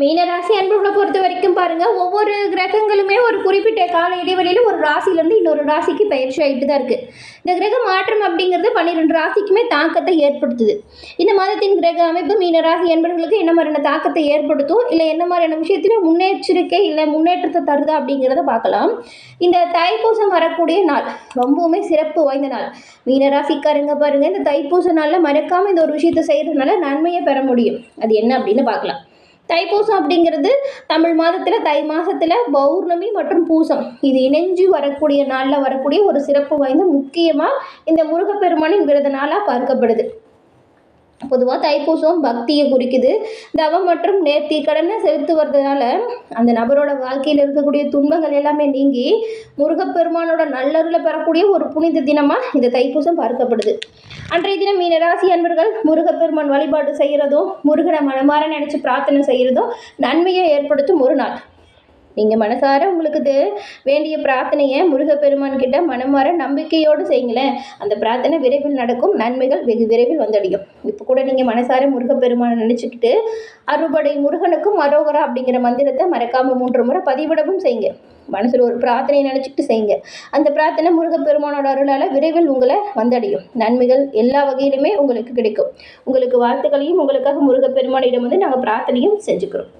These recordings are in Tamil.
மீனராசி அன்புகளை பொறுத்த வரைக்கும் பாருங்க ஒவ்வொரு கிரகங்களுமே ஒரு குறிப்பிட்ட கால இடைவெளியில் ஒரு ராசியிலேருந்து இன்னொரு ராசிக்கு பயிற்சி ஆகிட்டு தான் இருக்குது இந்த கிரக மாற்றம் அப்படிங்கிறது பன்னிரெண்டு ராசிக்குமே தாக்கத்தை ஏற்படுத்துது. இந்த மாதத்தின் கிரக அமைப்பு மீனராசி அன்பர்களுக்கு என்ன மாதிரியான தாக்கத்தை ஏற்படுத்தும்? இல்லை என்ன மாதிரியான விஷயத்தில் முன்னெச்சரிக்கை இல்லை முன்னேற்றத்தை தருதா அப்படிங்கிறத பார்க்கலாம். இந்த தைப்பூசம் வரக்கூடிய நாள் ரொம்பவுமே சிறப்பு வாய்ந்த நாள். மீனராசிக்காரங்க பாருங்க இந்த தைப்பூச நாளில் மறக்காமல் இந்த ஒரு விஷயத்தை செய்கிறதுனால நன்மையை பெற முடியும். அது என்ன அப்படின்னு பார்க்கலாம். தைப்பூசம் அப்படிங்கிறது தமிழ் மாதத்தில் தை மாதத்தில் பௌர்ணமி மற்றும் பூசம். இது இணைஞ்சு வரக்கூடிய நாளில் வரக்கூடிய ஒரு சிறப்பு வாய்ந்த முக்கியமாக இந்த முருகப்பெருமானின் விரத நாளாக பார்க்கப்படுது. பொதுவாக தைப்பூசம் பக்தியை குறிக்குது. தவம் மற்றும் நேர்த்தி கடனை செலுத்துவதனால அந்த நபரோட வாழ்க்கையில் இருக்கக்கூடிய துன்பங்கள் எல்லாமே நீங்கி முருகப்பெருமானோட நல்லருளை பெறக்கூடிய ஒரு புனித தினமாக இந்த தைப்பூசம் பார்க்கப்படுது. அன்றைய தினம் மீனராசி அன்பர்கள் முருகப்பெருமான் வழிபாடு செய்கிறதும் முருகனை மனமாற நினச்சி பிரார்த்தனை செய்கிறதும் நன்மையை ஏற்படுத்தும் ஒரு நாள். நீங்கள் மனசார உங்களுக்கு வேண்டிய பிரார்த்தனையை முருகப்பெருமான் கிட்ட மனமாற நம்பிக்கையோடு செய்யுங்களேன். அந்த பிரார்த்தனை விரைவில் நடக்கும். நன்மைகள் வெகு விரைவில் வந்தடையும். இப்போ கூட நீங்கள் மனசார முருகப்பெருமானை நினச்சிக்கிட்டு அறுபடை முருகனுக்கும் அரோகரா அப்படிங்கிற மந்திரத்தை மறக்காமல் மூன்று முறை பதிவிடவும் செய்யுங்க. மனசில் ஒரு பிரார்த்தனையை நினச்சிக்கிட்டு செய்யுங்க. அந்த பிரார்த்தனை முருகப்பெருமானோட அருளால் விரைவில் உங்களை வந்தடையும். நன்மைகள் எல்லா வகையிலுமே உங்களுக்கு கிடைக்கும். உங்களுக்கு வாழ்த்துக்களையும் உங்களுக்காக முருகப்பெருமானிடம் வந்து நாங்கள் பிரார்த்தனையும் செஞ்சுக்கிறோம்.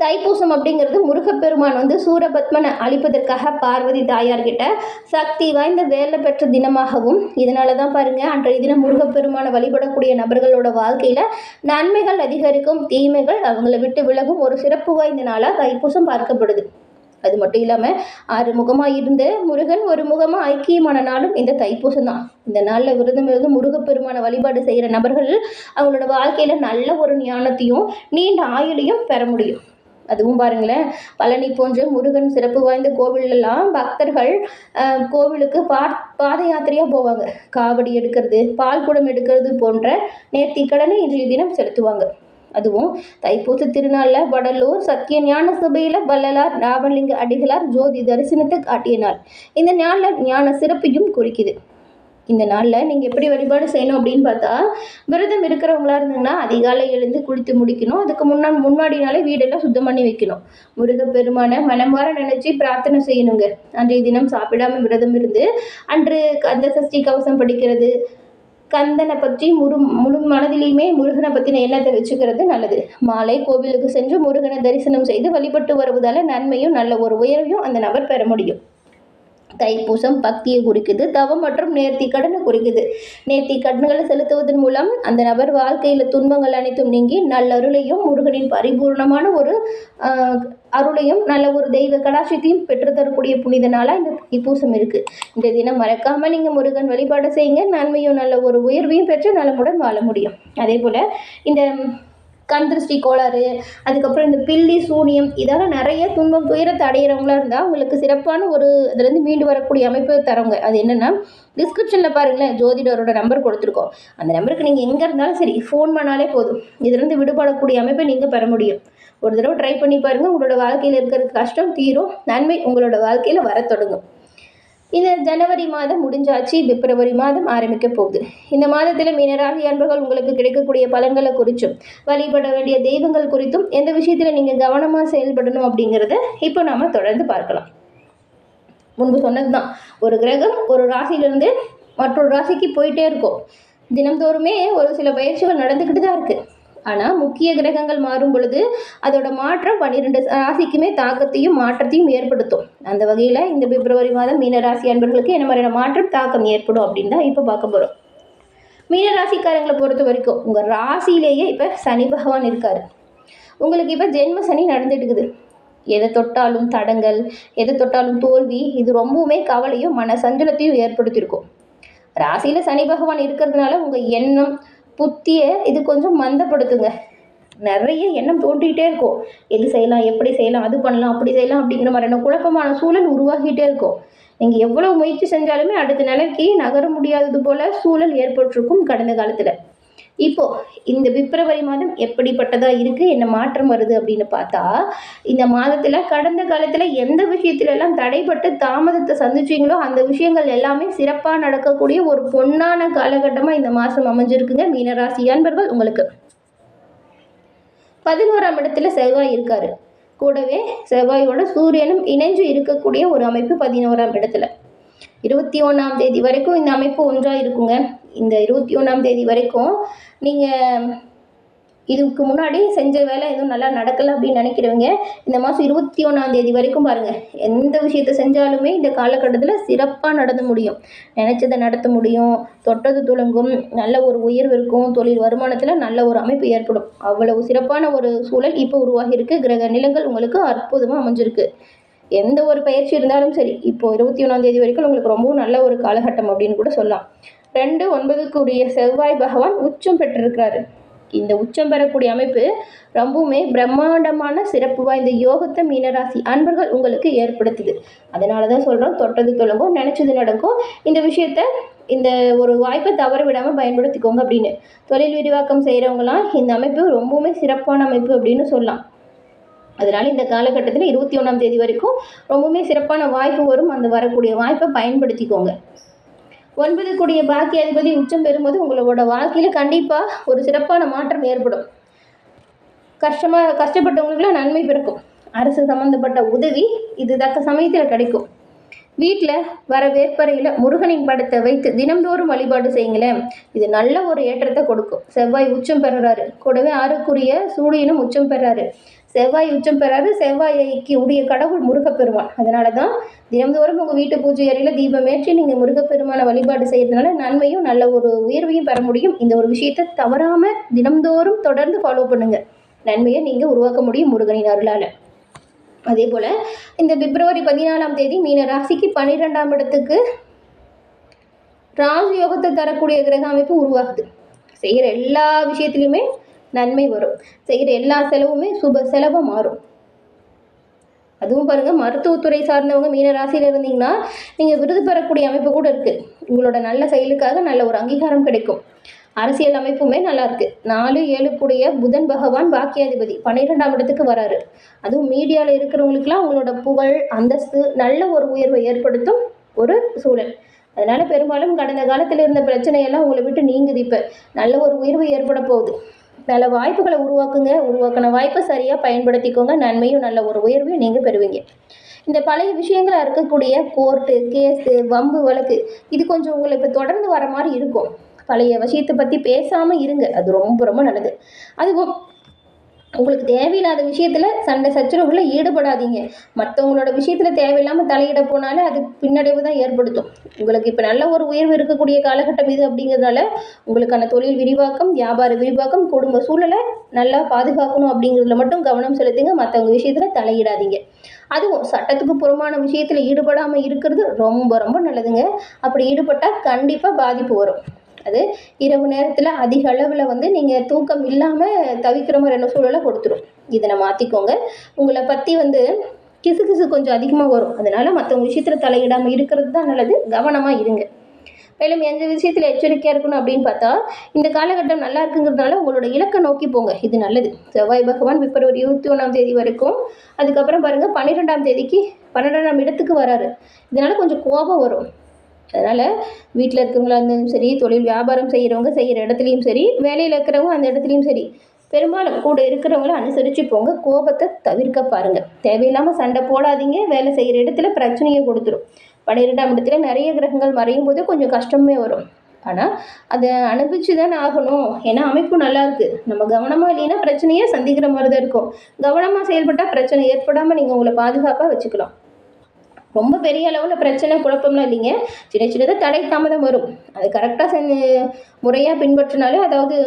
தைப்பூசம் அப்படிங்கிறது முருகப்பெருமான் வந்து சூரபத்மனை அழிப்பதற்காக பார்வதி தாயார்கிட்ட சக்தி வாய்ந்த வேலை பெற்ற தினமாகவும் இதனால தான் பாருங்கள் அன்றைய தினம் முருகப்பெருமானை வழிபடக்கூடிய நபர்களோட வாழ்க்கையில் நன்மைகள் அதிகரிக்கும் தீமைகள் அவங்கள விட்டு விலகும் ஒரு சிறப்பு வாய்ந்த நாளாக தைப்பூசம் பார்க்கப்படுது. அது மட்டும் இல்லாமல் ஆறு முகமாக இருந்து முருகன் ஒரு முகமாக ஐக்கியமான நாளும் இந்த தைப்பூசம் தான். இந்த நாளில் விரதம் இருந்து முருகப்பெருமான வழிபாடு செய்கிற நபர்கள் அவங்களோட வாழ்க்கையில் நல்ல ஒரு ஞானத்தையும் நீண்ட ஆயுளையும் பெற முடியும். அதுவும் பாருங்களேன். பழனி போன்ற முருகன் சிறப்பு வாய்ந்த கோவிலெல்லாம் பக்தர்கள் கோவிலுக்கு பா பாத யாத்திரையாக போவாங்க. காவடி எடுக்கிறது பால் குடம் எடுக்கிறது போன்ற நேர்த்திக்கடனை இன்றைய தினம் செலுத்துவாங்க. அதுவும் தைப்பூச திருநாளில் வடலூர் சத்திய ஞான சபையில் வள்ளலார் ராமலிங்க அடிகளார் ஜோதி தரிசனத்தை காட்டிய நாள். இந்த நாளில் ஞான சிறப்பையும் குறிக்குது. இந்த நாளில் நீங்கள் எப்படி வழிபாடு செய்யணும் அப்படின்னு பார்த்தா விரதம் இருக்கிறவங்களா இருந்தாங்கன்னா அதிகாலை எழுந்து குளித்து முடிக்கணும். அதுக்கு முன்னாடி முன்னாடி நாளே வீடெல்லாம் சுத்தம் பண்ணி வைக்கணும். முருக பெருமான மனமாற நினச்சி பிரார்த்தனை செய்யணுங்க. அன்றைய தினம் சாப்பிடாம விரதம் இருந்து அன்று கந்த சஷ்டி கவசம் படிக்கிறது கந்தனை பற்றி முரு முழு மனதிலையுமே முருகனை பற்றின எண்ணத்தை வச்சுக்கிறது நல்லது. மாலை கோவிலுக்கு சென்று முருகனை தரிசனம் செய்து வழிபட்டு வருவதால் நன்மையும் நல்ல ஒரு உயர்வையும் அந்த நபர் பெற முடியும். தைப்பூசம் பக்தியை குறிக்குது தவம் மற்றும் நேர்த்தி கடனை குறிக்குது. நேர்த்தி கடன்களை செலுத்துவதன் மூலம் அந்த நபர் வாழ்க்கையில் துன்பங்கள் அனைத்தும் நீங்கி நல்லருளையும் முருகனின் பரிபூர்ணமான ஒரு அருளையும் நல்ல ஒரு தெய்வ கடாட்சியத்தையும் பெற்றுத்தரக்கூடிய புனித நாளாக இந்த தைப்பூசம் இருக்குது இந்த தினம் மறக்காமல் நீங்கள் முருகன் வழிபாடு செய்யுங்க. நன்மையும் நல்ல ஒரு உயர்வையும் பெற்று நலமுடன் வாழ முடியும். அதே போல் இந்த கண் திருஷ்டி கோளாறு அதுக்கப்புறம் இந்த பில்லி சூனியம் இதால் நிறைய துன்பம் துயரத்தை அடையிறவங்களா இருந்தால் உங்களுக்கு சிறப்பான ஒரு இதுலேருந்து மீண்டு வரக்கூடிய அமைப்பு தரவங்க. அது என்னென்னா டிஸ்கிரிப்ஷனில் பாருங்களேன் ஜோதிடரோட நம்பர் கொடுத்துருக்கோம். அந்த நம்பருக்கு நீங்கள் எங்கே இருந்தாலும் சரி ஃபோன் பண்ணாலே போதும். இதுலேருந்து விடுபடக்கூடிய அமைப்பை நீங்கள் பெற முடியும். ஒரு தடவை ட்ரை பண்ணி பாருங்கள் உங்களோட வாழ்க்கையில் இருக்கிற கஷ்டம் தீரும். நன்மை உங்களோட வாழ்க்கையில் வரத் தொடங்கும். இந்த ஜனவரி மாதம் முடிஞ்சாச்சு. பிப்ரவரி மாதம் ஆரம்பிக்க போகுது. இந்த மாதத்தில் மீனராசி அன்பர்கள் உங்களுக்கு கிடைக்கக்கூடிய பலன்களை குறித்தும் வழிபட வேண்டிய தெய்வங்கள் குறித்தும் எந்த விஷயத்தில் நீங்கள் கவனமாக செயல்படணும் அப்படிங்கிறத இப்போ நாம் தொடர்ந்து பார்க்கலாம். முன்பு சொன்னது தான் ஒரு கிரகம் ஒரு ராசியிலிருந்து மற்றொரு ராசிக்கு போயிட்டே இருக்கும். தினந்தோறுமே ஒரு சில பயிற்சிகள் நடந்துக்கிட்டு தான் இருக்குது ஆனால் முக்கிய கிரகங்கள் மாறும் பொழுது அதோட மாற்றம் பன்னிரெண்டு ராசிக்குமே தாக்கத்தையும் மாற்றத்தையும் ஏற்படுத்தும். அந்த வகையில் இந்த பிப்ரவரி மாதம் மீனராசி அன்பர்களுக்கு என்ன மாதிரியான மாற்றம் தாக்கம் ஏற்படும் அப்படின்னு தான் இப்போ பார்க்க போகிறோம் மீன ராசிக்காரங்களை பொறுத்த வரைக்கும் உங்கள் ராசியிலேயே இப்போ சனி பகவான் இருக்கார். உங்களுக்கு இப்போ ஜென்ம சனி நடந்துட்டு இருக்குது எதை தொட்டாலும் தடங்கள் எதை தொட்டாலும் தோல்வி இது ரொம்பவுமே கவலையும் மன சஞ்சலத்தையும் ஏற்படுத்தியிருக்கும். ராசியில் சனி பகவான் இருக்கிறதுனால உங்கள் எண்ணம் புத்தியை இது கொஞ்சம் மந்தப்படுத்துங்க. நிறைய எண்ணம் தோன்றிக்கிட்டே இருக்கும். எது செய்யலாம் எப்படி செய்யலாம் அது பண்ணலாம் அப்படி செய்யலாம் அப்படிங்கிற மாதிரியான குழப்பமான சூழல் உருவாகிட்டே இருக்கும். நீங்கள் எவ்வளோ முயற்சி செஞ்சாலுமே அடுத்த நிலைக்கு நகர முடியாதது போல சூழல் ஏற்பட்டிருக்கும் கடந்த காலத்தில். இப்போ இந்த பிப்ரவரி மாதம் எப்படிப்பட்டதாக இருக்குது என்ன மாற்றம் வருது அப்படின்னு பார்த்தா இந்த மாதத்தில் கடந்த காலத்தில் எந்த விஷயத்துலலாம் தடைப்பட்டு தாமதத்தை சந்திச்சீங்களோ அந்த விஷயங்கள் எல்லாமே சிறப்பாக நடக்கக்கூடிய ஒரு பொன்னான காலகட்டமாக இந்த மாதம் அமைஞ்சிருக்குங்க. மீனராசி அன்பர்கள் உங்களுக்கு பதினோராம் இடத்துல செவ்வாய் இருக்காரு. கூடவே செவ்வாயோட சூரியனும் இணைஞ்சு இருக்கக்கூடிய ஒரு அமைப்பு பதினோராம் இடத்துல. இருபத்தி ஒன்றாம் தேதி வரைக்கும் இந்த அமைப்பு ஒன்றாக இருக்குங்க. இந்த இருபத்தி ஒன்றாம் தேதி வரைக்கும் நீங்கள் இதுக்கு முன்னாடி செஞ்ச வேலை எதுவும் நல்லா நடக்கலை அப்படின்னு நினைக்கிறவங்க இந்த மாதம் இருபத்தி ஒன்றாம் தேதி வரைக்கும் பாருங்கள் எந்த விஷயத்தை செஞ்சாலுமே இந்த காலகட்டத்தில் சிறப்பாக நடந்து முடியும். நினச்சதை நடத்த முடியும். தொட்டது துளங்கும் நல்ல ஒரு உயர்வு இருக்கும். தொழில் வருமானத்தில் நல்ல ஒரு அமைப்பு ஏற்படும். அவ்வளவு சிறப்பான ஒரு சூழல் இப்போ உருவாகியிருக்கு கிரக நிலங்கள் உங்களுக்கு அற்புதமாக அமைஞ்சிருக்கு. எந்த ஒரு பயிற்சி இருந்தாலும் சரி இப்போ இருபத்தி ஒன்றாம் தேதி வரைக்கும் உங்களுக்கு ரொம்பவும் நல்ல ஒரு காலகட்டம் அப்படின்னு கூட சொல்லலாம். ரெண்டு ஒன்பதுக்குரிய செவ்வாய் பகவான் உச்சம் பெற்றிருக்கிறாரு. இந்த உச்சம் பெறக்கூடிய அமைப்பு ரொம்பவுமே பிரம்மாண்டமான சிறப்பு வாய்ந்த யோகத்தை மீனராசி அன்பர்கள் உங்களுக்கு ஏற்படுத்துது. அதனால தான் சொல்கிறோம் தொட்டது தொடங்கும் நினச்சது நடக்கும் இந்த விஷயத்த இந்த ஒரு வாய்ப்பை தவற விடாமல் பயன்படுத்திக்கோங்க அப்படின்னு. தொழில் விரிவாக்கம் செய்கிறவங்களாம் இந்த அமைப்பு ரொம்பவுமே சிறப்பான அமைப்பு அப்படின்னு சொல்லலாம். அதனால் இந்த காலகட்டத்தில் இருபத்தி ஒன்றாம் தேதி வரைக்கும் ரொம்பவுமே சிறப்பான வாய்ப்பு வரும். அந்த வரக்கூடிய வாய்ப்பை பயன்படுத்திக்கோங்க. ஒன்பது கூடிய பாக்கிய அதிபதி உச்சம் பெறும்போது உங்களோட வாழ்க்கையில் கண்டிப்பாக ஒரு சிறப்பான மாற்றம் ஏற்படும். கஷ்டமாக கஷ்டப்பட்டவங்களுக்குலாம் நன்மை பிறக்கும். அரசு சம்மந்தப்பட்ட உதவி இது தக்க சமயத்தில் கிடைக்கும். வீட்டில் வர வேப்பறையில் முருகனின் படத்தை வைத்து தினம்தோறும் வழிபாடு செய்யுங்களேன். இது நல்ல ஒரு ஏற்றத்தை கொடுக்கும். செவ்வாய் உச்சம் பெறுறாரு. கூடவே ஆறுக்குரிய சூரியனும் உச்சம் பெறாரு. செவ்வாய் உச்சம் பெறாரு. செவ்வாய்க்கு உடைய கடவுள் முருகப்பெருமான். அதனால தான் தினம்தோறும் உங்கள் வீட்டு பூஜை அறையில் தீபம் ஏற்றி நீங்கள் முருகப்பெருமானை வழிபாடு செய்கிறதுனால நன்மையும் நல்ல ஒரு உயர்வையும் பெற முடியும். இந்த ஒரு விஷயத்தை தவறாமல் தினம்தோறும் தொடர்ந்து ஃபாலோ பண்ணுங்கள் நன்மையை நீங்கள் உருவாக்க முடியும் முருகனின் அருளால். அதே போல் இந்த பிப்ரவரி பதினாலாம் தேதி மீன ராசிக்கு பன்னிரெண்டாம் இடத்துக்கு ராஜ் யோகத்தை தரக்கூடிய கிரக அமைப்பு உருவாகுது. செய்கிற எல்லா விஷயத்துலையுமே நன்மை வரும். செய்கிற எல்லா செலவுமே சுப செலவாக மாறும். அதுவும் பாருங்கள் மருத்துவத்துறை சார்ந்தவங்க மீன ராசியில் இருந்தீங்கன்னா நீங்கள் விருது பெறக்கூடிய அமைப்பு கூட இருக்குது உங்களோட நல்ல செயலுக்காக நல்ல ஒரு அங்கீகாரம் கிடைக்கும். அரசியல் அமைப்புமே நல்லா இருக்கு. நாலு ஏழு கூடிய புதன் பகவான் பாக்கியாதிபதி பன்னிரெண்டாம் இடத்துக்கு வராரு. அதுவும் மீடியாவில் இருக்கிறவங்களுக்குலாம் அவங்களோட புகழ் அந்தஸ்து நல்ல ஒரு உயர்வை ஏற்படுத்தும் ஒரு சூழல். அதனால பெரும்பாலும் கடந்த காலத்தில் இருந்த பிரச்சனையெல்லாம் உங்களை விட்டு நீங்குது இப்போ. நல்ல ஒரு உயர்வு ஏற்பட போகுது. நல்ல வாய்ப்புகளை உருவாக்குங்க. உருவாக்கின வாய்ப்பை சரியாக பயன்படுத்திக்கோங்க. நன்மையும் நல்ல ஒரு உயர்வையும் நீங்கள் பெறுவீங்க. இந்த பழைய விஷயங்களாக இருக்கக்கூடிய கோர்ட்டு கேஸு வம்பு வழக்கு இது கொஞ்சம் உங்களை இப்போ தொடர்ந்து வர மாதிரி இருக்கும். பழைய விஷயத்தை பற்றி பேசாமல் இருங்க. அது ரொம்ப ரொம்ப நல்லது. அதுவும் உங்களுக்கு தேவையில்லாத விஷயத்தில் சண்டை சச்சரவுகளில் ஈடுபடாதீங்க. மற்றவங்களோட விஷயத்தில் தேவையில்லாமல் தலையிட போனாலே அது பின்னடைவு தான் ஏற்படுத்தும். உங்களுக்கு இப்போ நல்ல ஒரு உயர்வு இருக்கக்கூடிய காலகட்டம் இது அப்படிங்கிறதுனால உங்களுக்கான தொழில் விரிவாக்கம் வியாபார விரிவாக்கம் குடும்ப சூழலை நல்லா பாதுகாக்கணும் அப்படிங்கிறதுல மட்டும் கவனம் செலுத்துங்க. மற்றவங்க விஷயத்தில் தலையிடாதீங்க. அதுவும் சட்டத்துக்கு புறமான விஷயத்தில் ஈடுபடாமல் இருக்கிறது ரொம்ப ரொம்ப நல்லதுங்க. அப்படி ஈடுபட்டால் கண்டிப்பாக பாதிப்பு வரும். அது இரவு நேரத்தில் அதிக அளவில் வந்து நீங்கள் தூக்கம் இல்லாமல் தவிக்கிற மாதிரியான சூழலை கொடுத்துரும். இதை மாற்றிக்கோங்க உங்களை பற்றி வந்து கிசு கிசு கொஞ்சம் அதிகமாக வரும். அதனால் மற்றவங்க விஷயத்தில் தலையிடாமல் இருக்கிறது தான் நல்லது. கவனமாக இருங்க. மேலும் எந்த விஷயத்தில் எச்சரிக்கையாக இருக்கணும் அப்படின்னு பார்த்தா இந்த காலகட்டம் நல்லா இருக்குங்கிறதுனால உங்களோட இலக்கை நோக்கி போங்க. இது நல்லது. செவ்வாய் பகவான் பிப்ரவரி இருபத்தி ஒன்றாம் தேதி வரைக்கும் அதுக்கப்புறம் பாருங்கள் பன்னிரெண்டாம் தேதிக்கு பன்னெண்டாம் இடத்துக்கு வராரு. இதனால் கொஞ்சம் கோபம் வரும். அதனால் வீட்டில் இருக்கிறவங்களா இருந்தாலும் சரி தொழில் வியாபாரம் செய்கிறவங்க செய்கிற இடத்துலையும் சரி வேலையில் இருக்கிறவங்க அந்த இடத்துலையும் சரி. பெரும்பாலும் கூட இருக்கிறவங்கள அனுசரித்து போங்க கோபத்தை தவிர்க்க பாருங்கள் தேவையில்லாமல் சண்டை போடாதீங்க வேலை செய்கிற இடத்துல பிரச்சனையை கொடுத்துரும். பன்னிரெண்டாம் இடத்துல நிறைய கிரகங்கள் மறையும் போது கொஞ்சம் கஷ்டமே வரும். ஆனால் அதை அனுபவிச்சு தானே ஆகணும். ஏன்னா அமைப்பு நல்லா இருக்குது நம்ம கவனமாக இல்லைன்னா பிரச்சனையே சந்திக்கிற மாதிரி தான் இருக்கும். கவனமாக செயல்பட்டால் பிரச்சனை ஏற்படாமல் நீங்கள் உங்களை பாதுகாப்பாக வச்சுக்கலாம். ரொம்ப பெரிய அளவில் பிரச்சனை குழப்பம்லாம் இல்லைங்க. சின்ன சின்னதாக தடை தாமதம் வரும். அது கரெக்டாக செஞ்சு முறையாக பின்பற்றினாலே அதாவது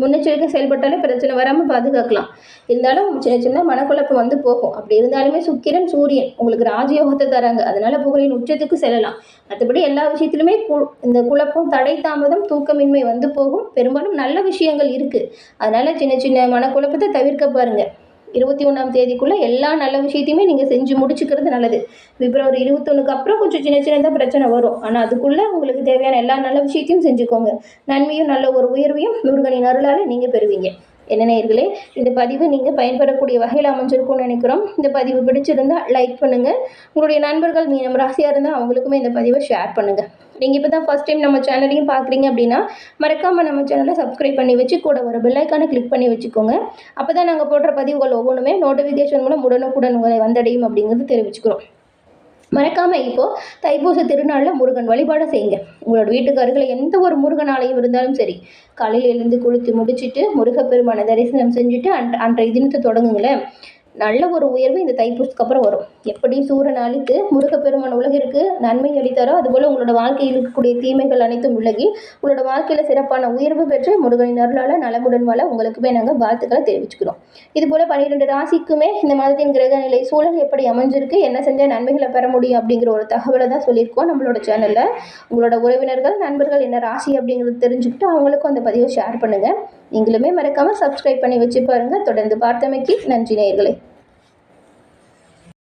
முன்னெச்சரிக்கை செயல்பட்டாலே பிரச்சனை வராமல் பாதுகாக்கலாம். இருந்தாலும் சின்ன சின்ன மனக்குழப்பம் வந்து போகும். அப்படி இருந்தாலுமே சுக்கிரன் சூரியன் உங்களுக்கு ராஜயோகத்தை தராங்க. அதனால புகழின் உச்சத்துக்கு செல்லலாம். மற்றபடி எல்லா விஷயத்துலையுமே கு இந்த குழப்பம் தடை தாமதம் தூக்கமின்மை வந்து போகும். பெரும்பாலும் நல்ல விஷயங்கள் இருக்குது அதனால் சின்ன சின்ன மனக்குழப்பத்தை தவிர்க்க பாருங்கள் இருபத்தி ஒன்றாம் தேதிக்குள்ளே எல்லா நல்ல விஷயத்தையுமே நீங்கள் செஞ்சு முடிச்சுக்கிறது நல்லது. பிப்ரவரி இருபத்தொன்னுக்கு அப்புறம் கொஞ்சம் சின்ன சின்னதாக பிரச்சனை வரும். ஆனால் அதுக்குள்ளே உங்களுக்கு தேவையான எல்லா நல்ல விஷயத்தையும் செஞ்சுக்கோங்க. நன்மையும் நல்ல ஒரு உயர்வையும் முருகனின் அருளால் நீங்கள் பெறுவீங்க. என்ன நேர்களே இந்த பதிவு நீங்கள் பயன்படக்கூடிய வகையில் அமைஞ்சிருக்கும்னு நினைக்கிறோம். இந்த பதிவு பிடிச்சிருந்தால் லைக் பண்ணுங்கள் உங்களுடைய நண்பர்கள் மீனம் ராசியாக இருந்தால் அவங்களுக்குமே இந்த பதிவை ஷேர் பண்ணுங்கள் நீங்கள் இப்போ தான் ஃபஸ்ட் டைம் நம்ம சேனலையும் பார்க்குறீங்க அப்படின்னா மறக்காமல் நம்ம சேனலை சப்ஸ்கிரைப் பண்ணி வச்சு கூட ஒரு பெல்லைக்கான கிளிக் பண்ணி வச்சுக்கோங்க. அப்போ தான் நாங்கள் போடுற பதிவுகள் ஒவ்வொன்றுமே நோட்டிஃபிகேஷன் மூலம் உடனுக்குடன் உங்களை வந்தடையும் அப்படிங்கிறது தெரிவிச்சுக்கிறோம். மறக்காமல் இப்போது தைப்பூச திருநாளில் முருகன் வழிபாடு செய்யுங்க. உங்களோட வீட்டுக்கு அருகில் எந்த ஒரு முருகன் ஆலயம் இருந்தாலும் சரி காலையில் எழுந்து குளித்து முடிச்சுட்டு முருகப்பெருமான தரிசனம் செஞ்சுட்டு அன் அன்றைய தினத்தை தொடங்குங்களேன். நல்ல ஒரு உயர்வு இந்த தைப்பூசத்துக்கு அப்புறம் வரும். எப்படி சூரன் அழித்து முருகப்பெருமான் உலகிற்கு நன்மை அளித்தாரோ அதுபோல் உங்களோட வாழ்க்கையில் இருக்கக்கூடிய தீமைகள் அனைத்தும் விலகி உங்களோட வாழ்க்கையில் சிறப்பான உயர்வு பெற்று முருகனின் அருளால் நலமுடன் வாழ உங்களுக்குமே நாங்கள் வாழ்த்துக்களை தெரிவிச்சுக்கிறோம். இதுபோல் பன்னிரெண்டு ராசிக்குமே இந்த மாதத்தின் கிரக நிலை சூழல் எப்படி அமைஞ்சிருக்கு என்ன செஞ்சால் நன்மைகளை பெற முடியும் அப்படிங்கிற ஒரு தகவலை தான் சொல்லியிருக்கோம் நம்மளோட சேனலில் உங்களோட உறவினர்கள் நண்பர்கள் என்ன ராசி அப்படிங்கிறது தெரிஞ்சுக்கிட்டு அவங்களுக்கும் அந்த பதிவை ஷேர் பண்ணுங்கள் நீங்களுமே மறக்காமல் சப்ஸ்கிரைப் பண்ணி வச்சு பாருங்கள் தொடர்ந்து பார்த்தமைக்கு நன்றி நேயர்களே.